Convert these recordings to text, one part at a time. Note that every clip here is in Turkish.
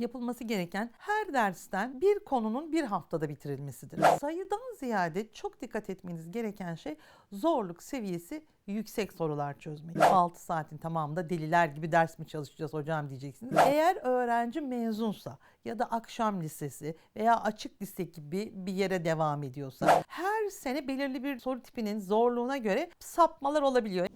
yapılması gereken her dersten bir konunun bir haftada bitirilmesidir. Sayıdan ziyade çok dikkat etmeniz gereken şey zorluk seviyesi yüksek sorular çözmek. 6 saatin tamamında deliler gibi ders mi çalışacağız hocam diyeceksiniz. Eğer öğrenci mezunsa ya da akşam lisesi veya açık lise gibi bir yere devam ediyorsa her sene belirli bir soru tipinin zorluğuna göre sapmalar olabiliyor.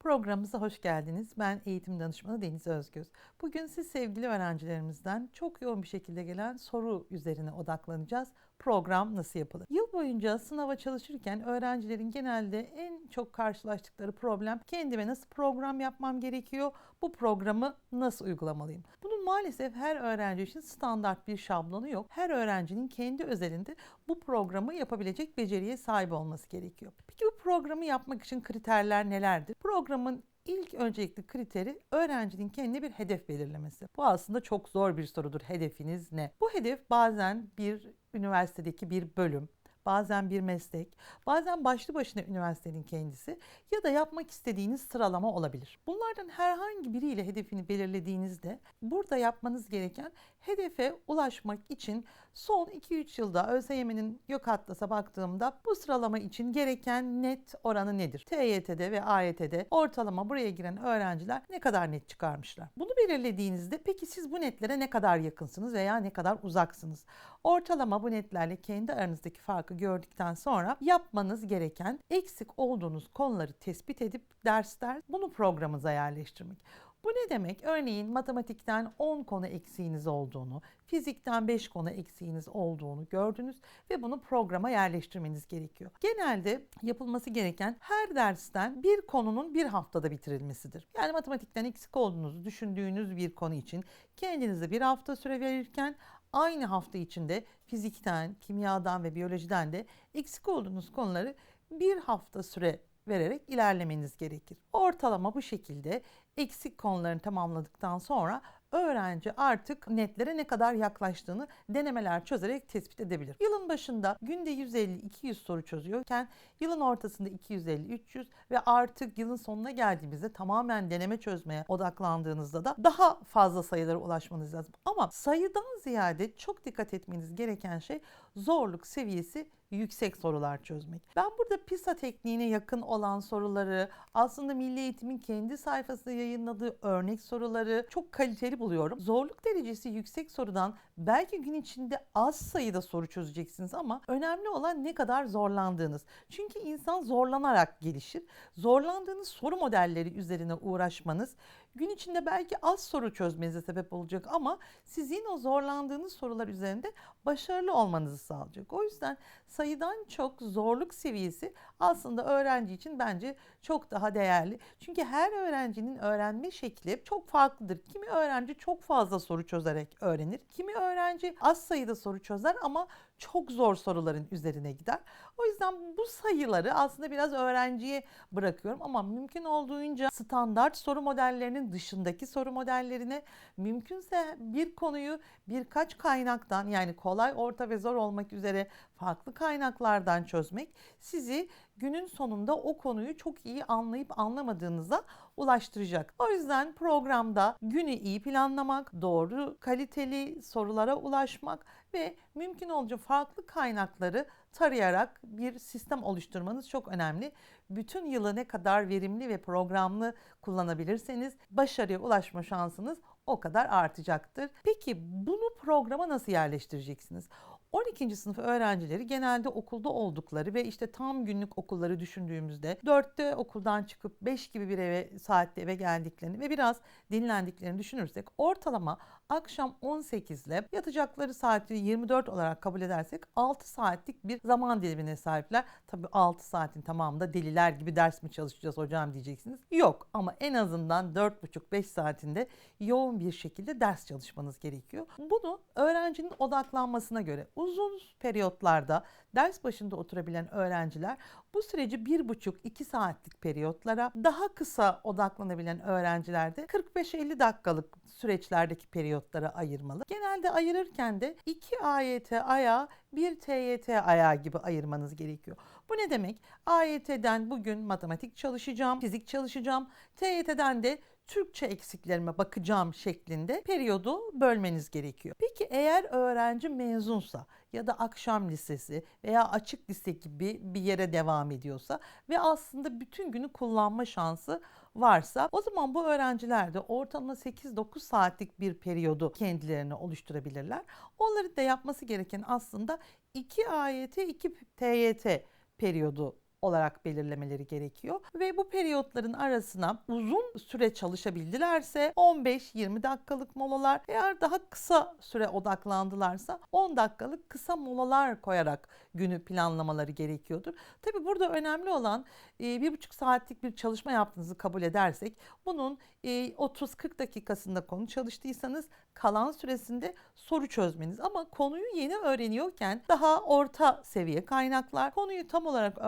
Programımıza hoş geldiniz. Ben eğitim danışmanı Deniz Özgöz. Bugün siz sevgili öğrencilerimizden çok yoğun bir şekilde gelen soru üzerine odaklanacağız. Program nasıl yapılır? Yıl boyunca sınava çalışırken öğrencilerin genelde en çok karşılaştıkları problem kendime nasıl program yapmam gerekiyor? Bu programı nasıl uygulamalıyım? Bunun maalesef her öğrenci için standart bir şablonu yok. Her öğrencinin kendi özelinde bu programı yapabilecek beceriye sahip olması gerekiyor. Peki bu programı yapmak için kriterler nelerdir? Programın ilk öncelikli kriteri öğrencinin kendine bir hedef belirlemesi. Bu aslında çok zor bir sorudur. Hedefiniz ne? Bu hedef bazen bir üniversitedeki bir bölüm, bazen bir meslek, bazen başlı başına üniversitenin kendisi ya da yapmak istediğiniz sıralama olabilir. Bunlardan herhangi biriyle hedefini belirlediğinizde burada yapmanız gereken hedefe ulaşmak için son 2-3 yılda ÖSYM'nin yok atlasa baktığımda bu sıralama için gereken net oranı nedir? TYT'de ve AYT'de ortalama buraya giren öğrenciler ne kadar net çıkarmışlar? Bunu belirlediğinizde peki siz bu netlere ne kadar yakınsınız veya ne kadar uzaksınız? Ortalama bu netlerle kendi aranızdaki farkı gördükten sonra yapmanız gereken eksik olduğunuz konuları tespit edip dersler bunu programınıza yerleştirmek. Bu ne demek? Örneğin matematikten 10 konu eksiğiniz olduğunu, fizikten 5 konu eksiğiniz olduğunu gördünüz ve bunu programa yerleştirmeniz gerekiyor. Genelde yapılması gereken her dersten bir konunun bir haftada bitirilmesidir. Yani matematikten eksik olduğunuzu düşündüğünüz bir konu için kendinize bir hafta süre verirken aynı hafta içinde fizikten, kimyadan ve biyolojiden de eksik olduğunuz konuları bir hafta süre vererek ilerlemeniz gerekir. Ortalama bu şekilde eksik konularını tamamladıktan sonra öğrenci artık netlere ne kadar yaklaştığını denemeler çözerek tespit edebilir. Yılın başında günde 150-200 soru çözüyorken yılın ortasında 250-300 ve artık yılın sonuna geldiğimizde tamamen deneme çözmeye odaklandığınızda da daha fazla sayılara ulaşmanız lazım. Ama sayıdan ziyade çok dikkat etmeniz gereken şey zorluk seviyesi yüksek sorular çözmek. Ben burada PISA tekniğine yakın olan soruları, aslında Milli Eğitim'in kendi sayfasında yayınladığı örnek soruları çok kaliteli buluyorum. Zorluk derecesi yüksek sorudan belki gün içinde az sayıda soru çözeceksiniz ama önemli olan ne kadar zorlandığınız. Çünkü insan zorlanarak gelişir. Zorlandığınız soru modelleri üzerine uğraşmanız gün içinde belki az soru çözmenize sebep olacak ama sizin o zorlandığınız sorular üzerinde başarılı olmanızı sağlayacak. O yüzden sayıdan çok zorluk seviyesi aslında öğrenci için bence çok daha değerli. Çünkü her öğrencinin öğrenme şekli çok farklıdır. Kimi öğrenci çok fazla soru çözerek öğrenir. Kimi öğrenci az sayıda soru çözer ama çok zor soruların üzerine gider. O yüzden bu sayıları aslında biraz öğrenciye bırakıyorum ama mümkün olduğunca standart soru modellerinin dışındaki soru modellerine mümkünse bir konuyu birkaç kaynaktan yani kolay, orta ve zor olmak üzere farklı kaynaklardan çözmek sizi günün sonunda o konuyu çok iyi anlayıp anlamadığınıza ulaştıracak. O yüzden programda günü iyi planlamak, doğru kaliteli sorulara ulaşmak ve mümkün olunca farklı kaynakları tarayarak bir sistem oluşturmanız çok önemli. Bütün yılı ne kadar verimli ve programlı kullanabilirseniz başarıya ulaşma şansınız o kadar artacaktır. Peki bunu programa nasıl yerleştireceksiniz? 12. sınıf öğrencileri genelde okulda oldukları ve işte tam günlük okulları düşündüğümüzde 4'te okuldan çıkıp 5 gibi bir eve saatte eve geldiklerini ve biraz dinlendiklerini düşünürsek ortalama akşam 18 ile yatacakları saati 24 olarak kabul edersek 6 saatlik bir zaman dilimine sahipler. Tabi 6 saatin tamamında deliler gibi ders mi çalışacağız hocam diyeceksiniz. Yok ama en azından 4,5-5 saatinde yoğun bir şekilde ders çalışmanız gerekiyor. Bunu öğrencinin odaklanmasına göre uzun periyotlarda ders başında oturabilen öğrenciler Bu süreci 1,5-2 saatlik periyotlara, daha kısa odaklanabilen öğrenciler de 45-50 dakikalık süreçlerdeki periyotlara ayırmalı. Genelde ayırırken de 2 AYT ayağı, 1 TYT ayağı gibi ayırmanız gerekiyor. Bu ne demek? AYT'den bugün matematik çalışacağım, fizik çalışacağım. TYT'den de Türkçe eksiklerime bakacağım şeklinde periyodu bölmeniz gerekiyor. Peki eğer öğrenci mezunsa ya da akşam lisesi veya açık lise gibi bir yere devam ediyorsa ve aslında bütün günü kullanma şansı varsa o zaman bu öğrenciler de ortalama 8-9 saatlik bir periyodu kendilerine oluşturabilirler. Onların da yapması gereken aslında 2 AYT, 2 TYT periyodu olarak belirlemeleri gerekiyor. Ve bu periyotların arasına uzun süre çalışabildilerse 15-20 dakikalık molalar eğer daha kısa süre odaklandılarsa 10 dakikalık kısa molalar koyarak günü planlamaları gerekiyordur. Tabi burada önemli olan e, bir buçuk saatlik bir çalışma yaptığınızı kabul edersek bunun 30-40 dakikasında konu çalıştıysanız kalan süresinde soru çözmeniz ama konuyu yeni öğreniyorken daha orta seviye kaynaklar konuyu tam olarak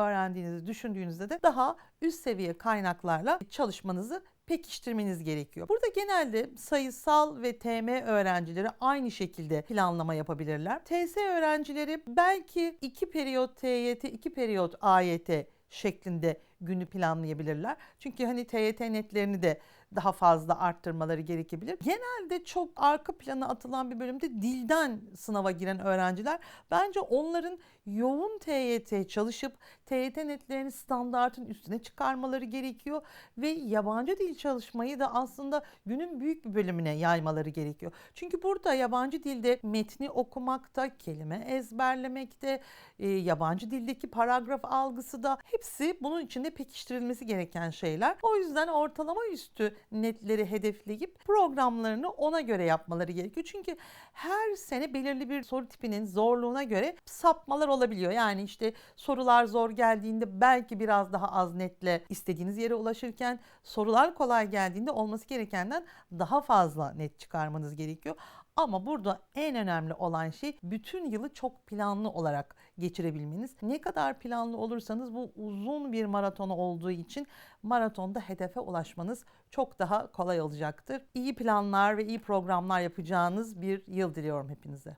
öğrendiğinizi düşündüğünüzde de daha üst seviye kaynaklarla çalışmanızı pekiştirmeniz gerekiyor. Burada genelde sayısal ve TM öğrencileri aynı şekilde planlama yapabilirler. TS öğrencileri belki 2 periyot TYT, 2 periyot AYT şeklinde günü planlayabilirler. Çünkü hani TYT netlerini de daha fazla arttırmaları gerekebilir. Genelde çok arka plana atılan bir bölümde dilden sınava giren öğrenciler bence onların yoğun TYT çalışıp TYT netlerini standartın üstüne çıkarmaları gerekiyor ve yabancı dil çalışmayı da aslında günün büyük bir bölümüne yaymaları gerekiyor. Çünkü burada yabancı dilde metni okumakta, kelime ezberlemekte, e, yabancı dildeki paragraf algısı da hepsi bunun içinde pekiştirilmesi gereken şeyler. O yüzden ortalama üstü netleri hedefleyip programlarını ona göre yapmaları gerekiyor. Çünkü her sene belirli bir soru tipinin zorluğuna göre sapmalar olabiliyor. Yani işte sorular zor geldiğinde belki biraz daha az netle istediğiniz yere ulaşırken sorular kolay geldiğinde olması gerekenden daha fazla net çıkarmanız gerekiyor. Ama burada en önemli olan şey bütün yılı çok planlı olarak geçirebilmeniz. Ne kadar planlı olursanız bu uzun bir maraton olduğu için maratonda hedefe ulaşmanız çok daha kolay olacaktır. İyi planlar ve iyi programlar yapacağınız bir yıl diliyorum hepinize.